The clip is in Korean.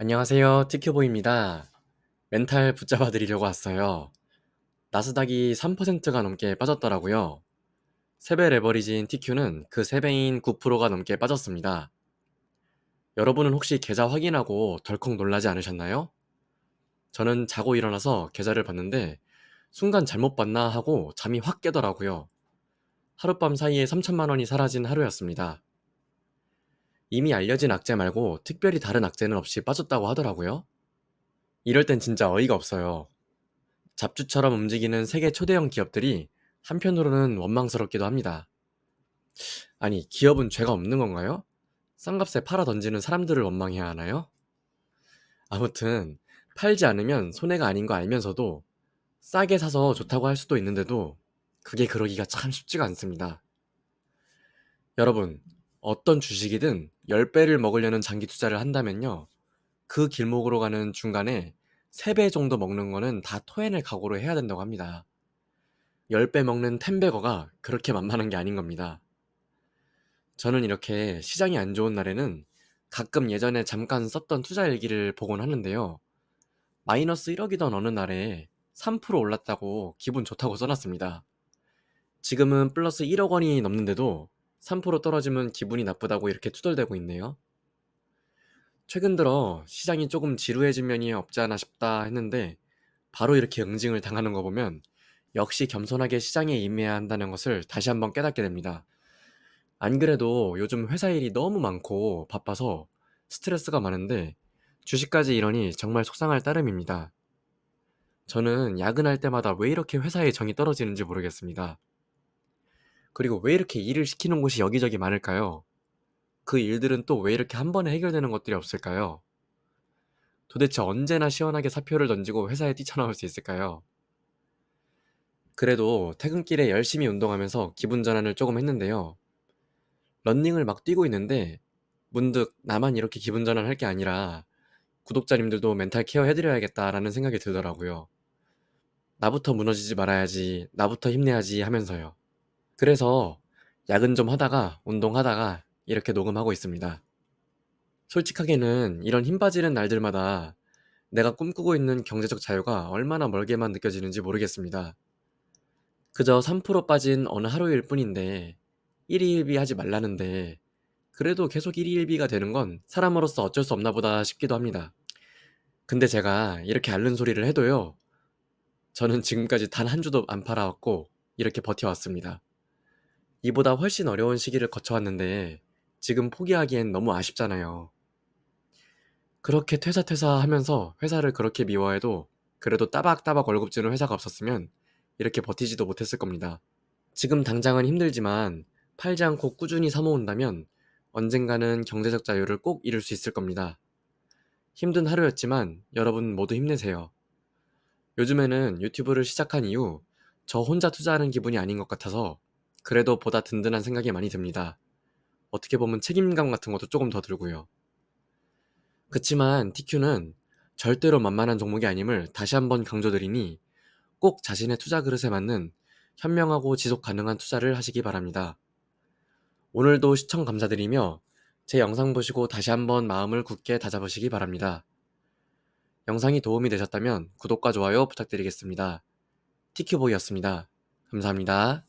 안녕하세요. 티큐보입니다. 멘탈 붙잡아 드리려고 왔어요. 나스닥이 3%가 넘게 빠졌더라고요. 3배 레버리지인 TQ는 그 3배인 9%가 넘게 빠졌습니다. 여러분은 혹시 계좌 확인하고 덜컥 놀라지 않으셨나요? 저는 자고 일어나서 계좌를 봤는데 순간 잘못 봤나 하고 잠이 확 깨더라고요. 하룻밤 사이에 3천만 원이 사라진 하루였습니다. 이미 알려진 악재 말고 특별히 다른 악재는 없이 빠졌다고 하더라고요. 이럴 땐 진짜 어이가 없어요. 잡주처럼 움직이는 세계 초대형 기업들이 한편으로는 원망스럽기도 합니다. 아니, 기업은 죄가 없는 건가요? 싼값에 팔아 던지는 사람들을 원망해야 하나요? 아무튼, 팔지 않으면 손해가 아닌 거 알면서도 싸게 사서 좋다고 할 수도 있는데도 그게 그러기가 참 쉽지가 않습니다. 여러분, 어떤 주식이든 10배를 먹으려는 장기 투자를 한다면요. 그 길목으로 가는 중간에 3배 정도 먹는 거는 다 토해낼 각오로 해야 된다고 합니다. 10배 먹는 텐베거가 그렇게 만만한 게 아닌 겁니다. 저는 이렇게 시장이 안 좋은 날에는 가끔 예전에 잠깐 썼던 투자 일기를 보곤 하는데요. 마이너스 1억이던 어느 날에 3% 올랐다고 기분 좋다고 써놨습니다. 지금은 플러스 1억 원이 넘는데도 3% 떨어지면 기분이 나쁘다고 이렇게 투덜대고 있네요. 최근 들어 시장이 조금 지루해진 면이 없지 않아 싶다 했는데 바로 이렇게 응징을 당하는 거 보면 역시 겸손하게 시장에 임해야 한다는 것을 다시 한번 깨닫게 됩니다. 안 그래도 요즘 회사 일이 너무 많고 바빠서 스트레스가 많은데 주식까지 이러니 정말 속상할 따름입니다. 저는 야근할 때마다 왜 이렇게 회사에 정이 떨어지는지 모르겠습니다. 그리고 왜 이렇게 일을 시키는 곳이 여기저기 많을까요? 그 일들은 또 왜 이렇게 한 번에 해결되는 것들이 없을까요? 도대체 언제나 시원하게 사표를 던지고 회사에 뛰쳐나올 수 있을까요? 그래도 퇴근길에 열심히 운동하면서 기분 전환을 조금 했는데요. 런닝을 막 뛰고 있는데 문득 나만 이렇게 기분 전환할 게 아니라 구독자님들도 멘탈 케어 해드려야겠다라는 생각이 들더라고요. 나부터 무너지지 말아야지, 나부터 힘내야지 하면서요. 그래서 야근 좀 하다가 운동하다가 이렇게 녹음하고 있습니다. 솔직하게는 이런 힘 빠지는 날들마다 내가 꿈꾸고 있는 경제적 자유가 얼마나 멀게만 느껴지는지 모르겠습니다. 그저 3% 빠진 어느 하루일 뿐인데 1위 1비 하지 말라는데 그래도 계속 1위 1비가 되는 건 사람으로서 어쩔 수 없나 보다 싶기도 합니다. 근데 제가 이렇게 앓는 소리를 해도요. 저는 지금까지 단 한 주도 안 팔아왔고 이렇게 버텨왔습니다. 이보다 훨씬 어려운 시기를 거쳐왔는데 지금 포기하기엔 너무 아쉽잖아요. 그렇게 퇴사 퇴사 하면서 회사를 그렇게 미워해도 그래도 따박따박 월급 주는 회사가 없었으면 이렇게 버티지도 못했을 겁니다. 지금 당장은 힘들지만 팔지 않고 꾸준히 사모은다면 언젠가는 경제적 자유를 꼭 이룰 수 있을 겁니다. 힘든 하루였지만 여러분 모두 힘내세요. 요즘에는 유튜브를 시작한 이후 저 혼자 투자하는 기분이 아닌 것 같아서 그래도 보다 든든한 생각이 많이 듭니다. 어떻게 보면 책임감 같은 것도 조금 더 들고요. 그치만 TQ는 절대로 만만한 종목이 아님을 다시 한번 강조드리니 꼭 자신의 투자 그릇에 맞는 현명하고 지속 가능한 투자를 하시기 바랍니다. 오늘도 시청 감사드리며 제 영상 보시고 다시 한번 마음을 굳게 다잡으시기 바랍니다. 영상이 도움이 되셨다면 구독과 좋아요 부탁드리겠습니다. TQ보이였습니다. 감사합니다.